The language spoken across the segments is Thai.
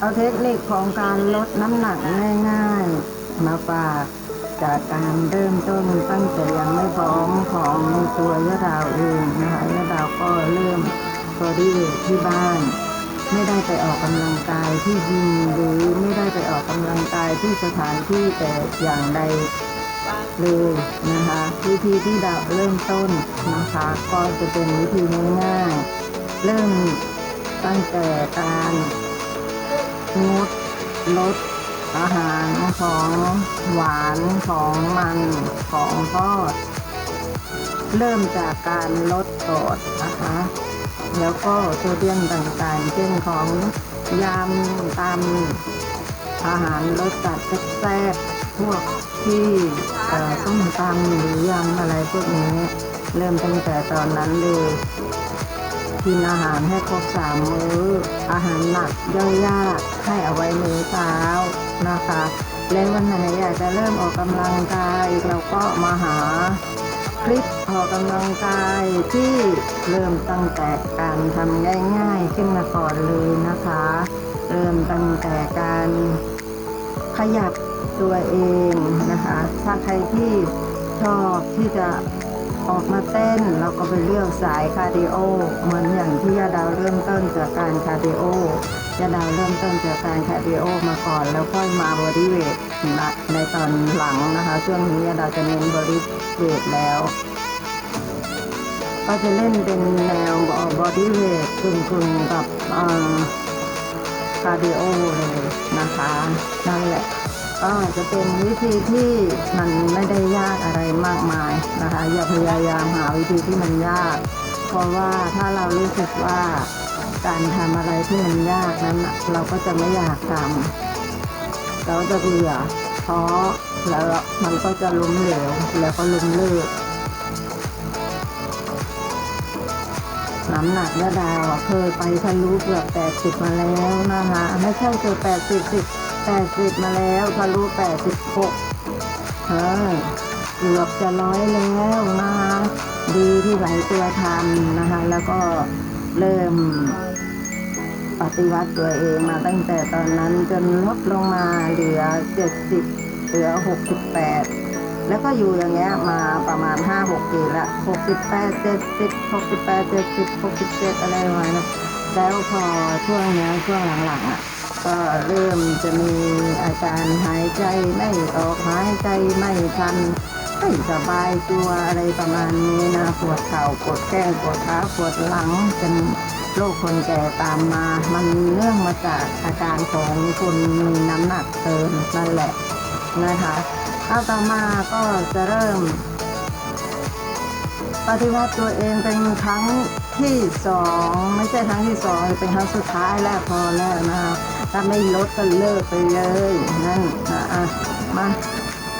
เอาเทคนิคของการลดน้ำหนักง่ายๆ มาฝากจากการเริ่มต้นตั้งแต่ยังไม่พร้อมของตัวยะดาวเองนะคะยะดาวก็เริ่มบอดี้เวทที่บ้าน ไม่ได้ไปออกกำลังกายที่ยิมหรือไม่ได้ไปออกกำลังกายที่สถานที่แต่อย่างใดเลยนะคะวิธีที่ดาวเริ่มต้นนะคะก็จะเป็นวิธีง่ายๆเริ่มตั้งแต่การ งดลดอาหารของหวานของมันของทอด เริ่มจากการลดก่อนนะคะ แล้วก็โซเดียมต่างๆ เช่นของยำตำอาหารรสจัดแซ่บพวกที่เอ่อส้มตำหรือยำอะไรพวกนี้ เริ่มตั้งแต่ตอนนั้นเลย กินอาหารให้ครบสามมื้อ อาหารหนักย่อยยากให้เอาไว้มื้อเช้านะคะ และวันไหนอยากจะเริ่มออกกำลังกายเราก็มาหาคลิปออกกำลังกายที่เริ่มตั้งแต่การทำง่ายๆขึ้นมาก่อนเลยนะคะ เริ่มตั้งแต่การขยับตัวเองนะคะ ถ้าใครที่ชอบที่จะ ออกมาเต้นเราก็ไปเลือกสายคาร์ดิโอ เหมือนอย่างที่ยาดาวเริ่มต้นจากการคาร์ดิโอยาดาวเริ่มต้นจากการคาร์ดิโอมาก่อน แล้วค่อยมาบอดี้เวทในตอนหลังนะคะ ช่วงนี้ยาดาวจะเน้นบอดี้เวทแล้ว ก็จะเล่นเป็นแนวบอดี้เวทกึ่งๆกับคาร์ดิโอเลยนะคะ นั่นแหละ ก็จะเป็นวิธีที่มันไม่ได้ยากอะไรมากมายนะคะ อย่าพยายามหาวิธีที่มันยาก เพราะว่าถ้าเรารู้สึกว่าการทำอะไรที่มันยากนั้นเราก็จะไม่อยากทำเราจะเบื่อท้อแล้วมันก็จะล้มเหลวแล้วก็ล้มเลิกน้ำหนักยะดาวเคยไปทะลุเกือบแปดสิบมาแล้วนะคะ ไม่ใช่เกือบแปดสิบสิบ แปดสิบมาแล้วทะลุแปดสิบหกเฮ้ยเกือบจะร้อยแล้วนะคะดีที่ไหลตัวทำนะคะ แล้วก็เริ่มปฏิวัติตัวเองมาตั้งแต่ตอนนั้นจนลดลงมาเหลือเจ็ดสิบเหลือหกสิบแปดแล้วก็อยู่อย่างเงี้ยมาประมาณห้าหกปีละหกสิบแปดเจ็ดสิบหกสิบแปดเจ็ดสิบหกสิบเจ็ดอะไรประมาณนั้นแล้วพอช่วงเนี้ยช่วงหลังๆอะ ก็เริ่มจะมีอาการหายใจไม่ออกหายใจไม่ทันไม่สบายตัวอะไรประมาณนี้นะปวดเข่าปวดแข้งปวดขาปวดหลังเป็นโรคคนแก่ตามมา มันเนื่องมาจากอาการของคนมีน้ำหนักเกินนั่นแหละนะคะเอาต่อมาก็จะเริ่ม ปฏิวัติตัวเองเป็นครั้งที่สองไม่ใช่ครั้งที่สองเป็นครั้งสุดท้ายแล้วพอแล้วนะคะ ถ้าไม่ลดก็เลิกไปเลยนั่นนะอะมา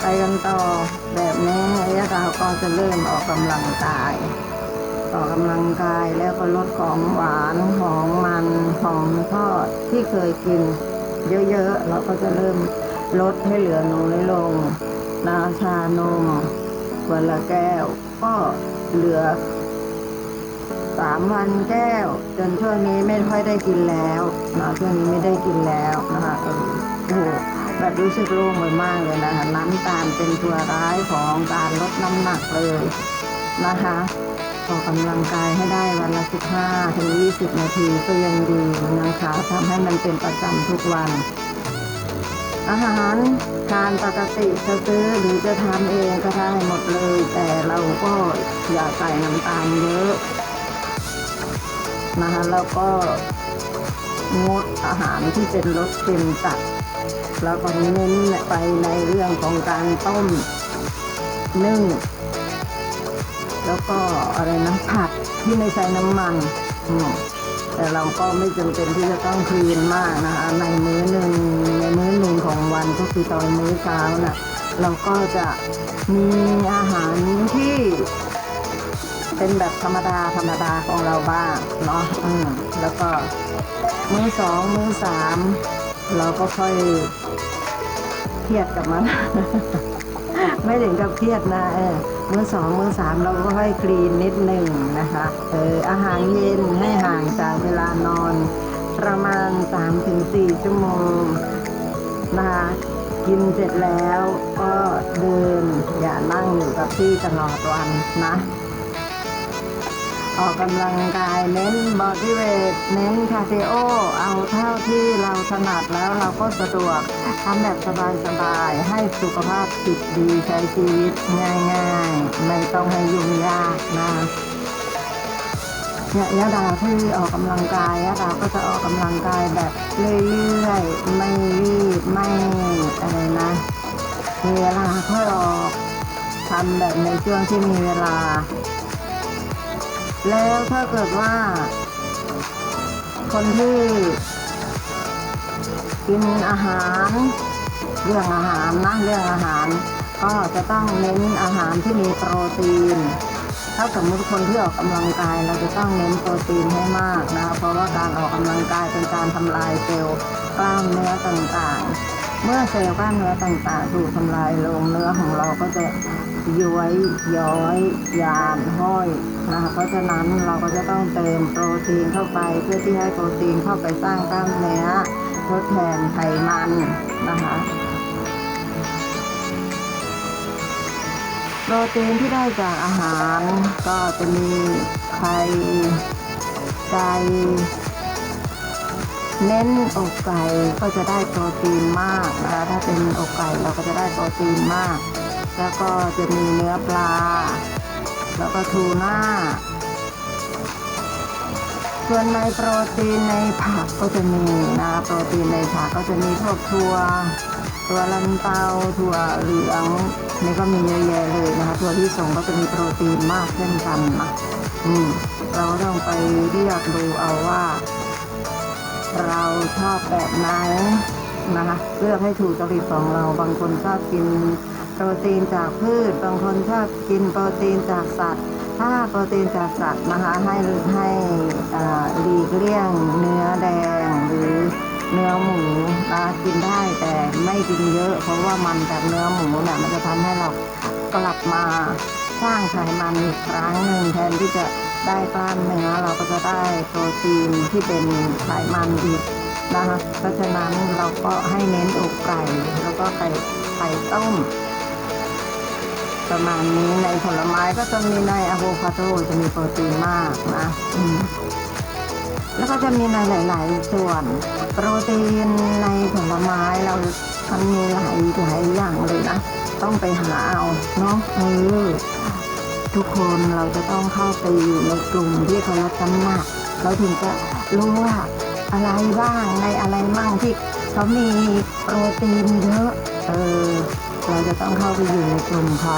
ไปกันต่อแบบนี้ยะดาวก็จะเริ่มออกกำลังกายออกกำลังกายแล้วก็ลดของหวานของมันของทอดที่เคยกิน เยอะๆเราก็จะเริ่มลดให้เหลือน้อยลงน้ำชานมวันละแก้วก็เหลือ สามวันแก้ว จนช่วงนี้ไม่ค่อยได้กินแล้วนะช่วงนี้ไม่ได้กินแล้วนะคะเออโอ้โหแบบรู้สึกโล่งไปมากเลยนะคะน้ำตาลเป็นตัวร้ายของการลดน้ำหนักเลยนะคะออกกำลังกายให้ได้วันละ 15ถึง20 นาทีก็ยังดีนะคะทำให้มันเป็นประจำทุกวัน อาหารทานปกติจะซื้อหรือจะทำเองก็ได้หมดเลย แต่เราก็อย่าใส่น้ำตาลเยอะ นะคะแล้วก็งดอาหารที่เป็นรสเค็มจัด แล้วก็เน้นไปในเรื่องของการต้มนึ่ง แล้วก็อะไรนะผัดที่ไม่ใช้น้ำมันแต่เราก็ไม่จำเป็นที่จะต้องคลีนมากนะคะในมื้อหนึ่งในมื้อหนึ่งของวันก็คือตอนมื้อเช้าน่ะเราก็จะมีอาหารที่ เป็นแบบธรรมดาธรรมดาของเราบ้างเนาะอืมแล้วก็มือสองมือสามเราก็ค่อยเครียดกับมัน ไม่ถึงกับเครียดนะเออมือสองมือสามเราก็ค่อยคลีนนิดหนึ่งนะคะเอออาหารเย็นให้ห่างจากเวลานอน ประมาณ 3-4 ชั่วโมงนะคะกินเสร็จแล้วก็เดินอย่านั่งอยู่กับที่ตลอดวันนะ ออกกำลังกายเน้นบอดี้เวทเน้นคาร์ดิโอ เอาเท่าที่เราถนัดแล้วเราก็สะดวกทำแบบสบายๆ ให้สุขภาพจิตดีใช้ชีวิตง่ายๆ ไม่ต้องให้ยุ่งยากนะเนี่ยยะดาที่ออกกำลังกายยะดาก็จะออกกำลังกายแบบเรื่อยๆไม่รีบไม่อะไรนะเวลาค่อยออกทำแบบในช่วงที่มีเวลา แล้วถ้าเกิดว่า คนที่กินอาหารเรื่องอาหารนะเรื่องอาหาร ก็จะต้องเน้นอาหารที่มีโปรตีน ถ้าสมมติคนที่ออกกำลังกายเราจะต้องเน้นโปรตีนให้มากนะคะเพราะว่าการออกกำลังกายเป็นการทำลายเซลล์กล้ามเนื้อต่างๆ เมื่อเซลล์กล้ามเนื้อต่างๆ ถูกทำลายลงเนื้อของเราก็จะ ย้วยย้อยยานห้อยนะคะเพราะฉะนั้นเราก็จะต้องเติมโปรตีนเข้าไปเพื่อที่ให้โปรตีนเข้าไปสร้างกล้ามเนื้อทดแทนไขมันนะคะโปรตีนที่ได้จากอาหารก็จะมีไข่ไก่เน้นอกไก่ก็จะได้โปรตีนมากนะคะถ้าเป็นอกไก่เราก็จะได้โปรตีนมาก แล้วก็จะมีเนื้อปลา แล้วก็ทูน่า ส่วนในโปรตีนในผักก็จะมีนะโปรตีนในผักก็จะมีพวกถั่วถั่วลันเตาถั่วเหลืองนี่ก็มีเยอะแยะเลยนะคะถั่วที่ส่งก็จะมีโปรตีนมากเช่นกันนะอืมเราต้องไปเรียกดูเอาว่า เราชอบแบบไหนนะคะเลือกให้ถูกจริตของเราบางคนชอบกิน โปรตีนจากพืช บางคนชอบกินโปรตีนจากสัตว์ ถ้าโปรตีนจากสัตว์นะคะให้ให้อ่าหลีกเลี่ยง เนื้อแดงหรือเนื้อหมูนะกินได้แต่ไม่กินเยอะ เพราะว่ามันจากเนื้อหมูเนี่ยมันจะทำให้เรากลับมาสร้างไขมันอีกครั้งหนึ่งแทนที่จะได้กล้ามเนื้อเราก็จะได้โปรตีนที่เป็นไขมันอีกนะคะเพราะฉะนั้นเราก็ให้เน้นอกไก่แล้วก็ไข่ไข่ต้ม ประมาณนี้ในผลไม้ก็จะมีในอะโวคาโดจะมีโปรตีนมากนะอืมแล้วก็จะมีในหลาย ๆ ส่วน โปรตีนในผลไม้เรามันมีหลายหลายอย่างเลยนะ ต้องไปหาเอาเนาะเออทุกคนเราจะต้องเข้าไปอยู่ในกลุ่มที่เขาลดน้ำหนักเราถึงจะรู้ว่าอะไรบ้างในอะไรมั่งที่เขามีโปรตีนเยอะเออ เราจะต้องเข้าไปอยู่ในกลุ่มเขา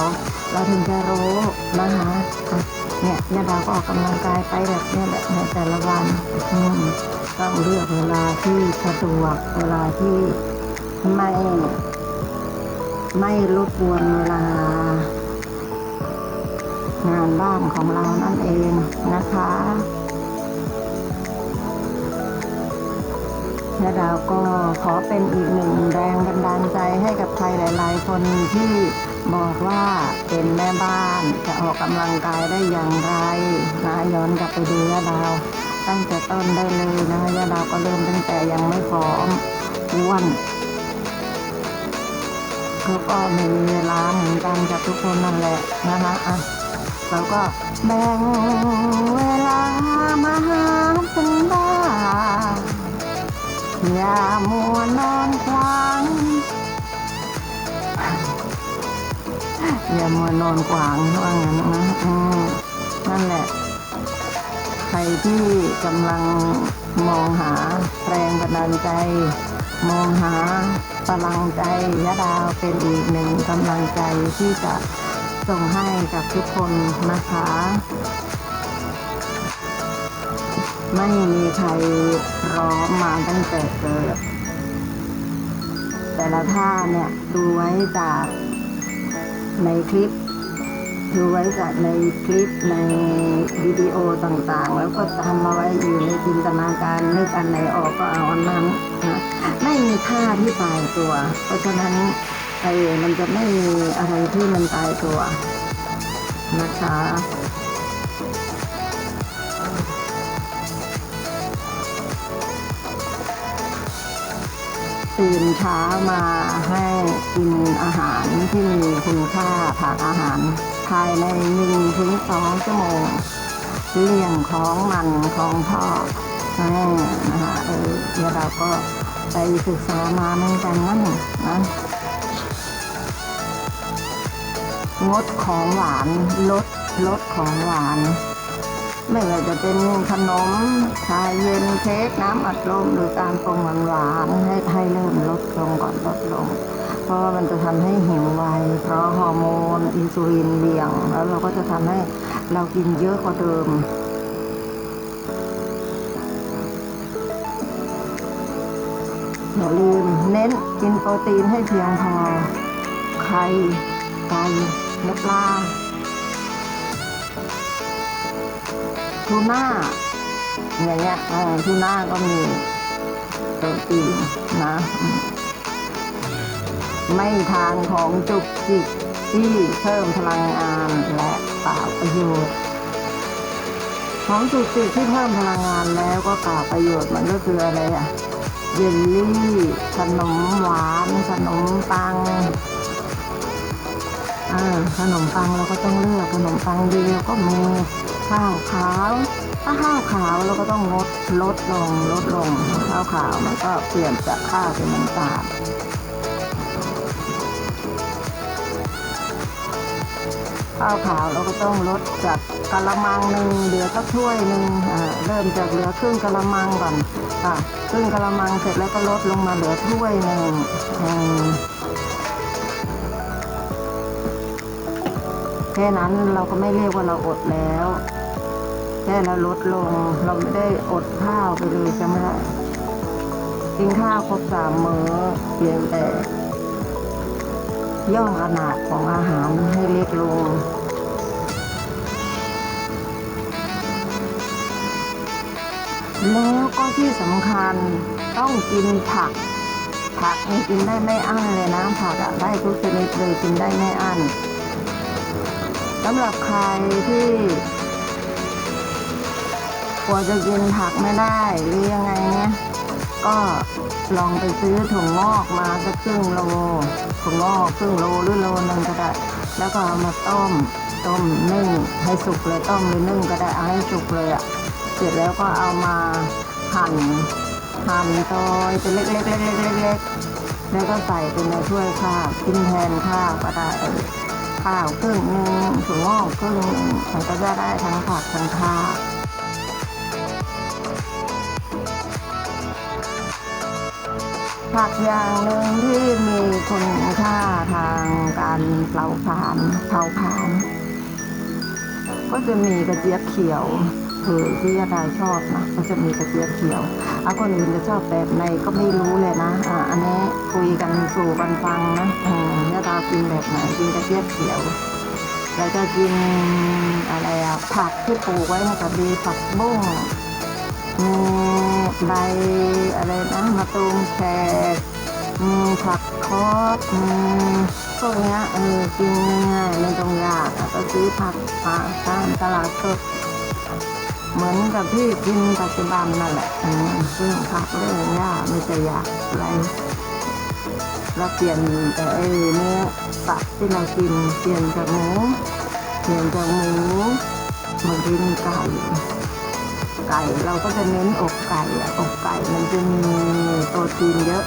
เราถึงจะรู้นะคะเนี่ยยาดาก็ออกกำลังกายไปแบบเนี้ยแหละในแต่ละวันต้องเลือกเวลาที่สะดวกเวลาที่ไม่ไม่รบกวนเวลางานบ้านของเรานั่นเองนะคะ และเราก็ขอเป็นอีกหนึ่งแรงบันดาลใจให้กับใครหลาย ๆ คนที่บอกว่าเป็นแม่บ้านจะออกกำลังกายได้อย่างไรนะย้อนกลับไปดูยะดาว ตั้งแต่ต้นได้เลยนะคะยะดาวก็เริ่มตั้งแต่ยังไม่พร้อมอ้วนเขาก็มีเวลาเหมือนกันกับทุกคนนั่นแหละนะคะอะเราก็แบ่งเวลามาหาฉันบ้าง อย่ามัวนอนควางอย่ามัวนอนขวางว่างั้นนะนั่นแหละ ใครที่กำลังมองหาแรงบันดาลใจ มองหาพลังใจยะดาวเป็นอีกหนึ่งกำลังใจที่จะส่งให้กับทุกคนนะคะ ไม่มีใครร้อมมาตั้งแต่เกิด แต่ละท่าเนี่ยดูไว้จากในคลิป ดูไว้จากในคลิปในวิดีโอต่างๆ แล้วก็ทำมาไว้อยู่ในจินตนาการนึกอันไหนออกก็เอาอันนั้นนะไม่มีท่าที่ตายตัว เพราะฉะนั้นไอ้มันจะไม่มีอะไรที่มันตายตัวนะคะ ตื่นเช้ามาให้กินอาหารที่มีคุณค่าทางอาหาร ภายในหนึ่งถึงสองชั่วโมงเรื่องของมันของพ่อแม่นะคะเออเดี๋ยวเราก็ไปศึกษามาเหมือนกันนั่นนะงดของหวานลดลดของหวาน ไม่ว่าจะเป็นขนมชาเย็นเค้กน้ำอัดลมหรือการปรุงหวานๆให้ให้เริ่มลดลงก่อนลดลง เพราะว่ามันจะทำให้หิวไวเพราะฮอร์โมนอินซูลินเบี่ยง แล้วเราก็จะทำให้เรากินเยอะกว่าเดิมอย่าลืมเน้นกินโปรตีนให้เพียงพอไข่ไก่เนื้อปลา ทูน่าอย่างเงี้ยเออทูน่าก็มีโปรตีนนะอืมไม่ทานของจุกจิกที่เพิ่มพลังงานและเปล่าประโยชน์ ของจุกจิกที่เพิ่มพลังงานแล้วก็เปล่าประโยชน์มันก็คืออะไรอะเยลลี่ขนมหวานขนมปังอ่าขนมปังเราก็ต้องเลือกขนมปังเดียวก็มี ข้าวขาว ถ้าข้าวขาวเราก็ต้องลดลดลงลดลงข้าวขาวมันก็เปลี่ยนจากข้าวเป็นน้ำตาลข้าวขาวเราก็ต้องลดจากกะละมังหนึ่งเหลือสักถ้วยหนึ่งเริ่มจากเหลือครึ่งกะละมังก่อนค่ะครึ่งกะละมังเสร็จแล้วก็ลดลงมาเหลือถ้วยหนึ่งแค่นั้นเราก็ไม่เรียกว่าเราอดแล้ว แค่เราลดลง เราไม่ได้อดข้าวไปเลยจะไหม่ได้กินข้าวครบสามมื้อเพียงแต่ย่อขนาดของอาหารให้เล็กลงแล้วก็ที่สำคัญต้องกินผัก ผักนี่กินได้ไม่อั้นเลยนะผักอะได้ทุกชนิดเลยกินได้ไม่อั้นสำหรับใครที่ กลัวจะกินผักไม่ได้หรือยังไงเนี่ยก็ลองไปซื้อถุงงอกมาสักครึ่งโลถุงงอกครึ่งโลหรือโลหนึงก็ได้ แล้วก็เอามาต้มต้มนึ่งให้สุกเลยต้มหรือนึ่งก็ได้เอาให้สุกเลยอะ่ะเสร็จแล้วก็เอามาหั่นหั่นซอยเป็นเล็กๆเล็กๆเล็กๆแล้วก็ใส่เป็นในถ้วยข้าวกินแทนข้าวก็ได้ข้าวครึ่งหนึ่งถุงงอกครึ่งหนึ่งมันก็จะได้ทั้งผักทั้งข้าว ผักอย่างหนึ่งที่มีคุณค่าทางการเผาผลาญเผาผลาญก็จะมีกระเจี๊ยบเขียวคือที่ยาดาชอบนะก็จะมีกระเจี๊ยบเขียวเอาคนอื่นจะชอบแบบไหนก็ไม่รู้เลยนะอ่าอันนี้คุยกันสู่กันฟังนะอืมยาดากินแบบไหนกินกระเจี๊ยบเขียวแล้วก็กินอะไรอะผักที่ปลูกไว้นะก็มีผักบุ้ง ใบอะไรนะมะตูมแขกมีผักคอสมีพวกเนี้ยเออกินง่ายๆไม่ต้องยากก็ซื้อผักมาตามตลาดสดเหมือนกับที่กินปัจจุบันนั่นแหละอืมเรื่องผักเรื่องหญ้าไม่จะยากอะไรแล้วเปลี่ยนแต่ไอ้เนื้อสัตว์ที่เรากินเปลี่ยนจากหมูเปลี่ยนจากหมูมากินไก่ ไก่ เราก็จะเน้นอกไก่อะอกไก่มันจะมีโปรตีนเยอะ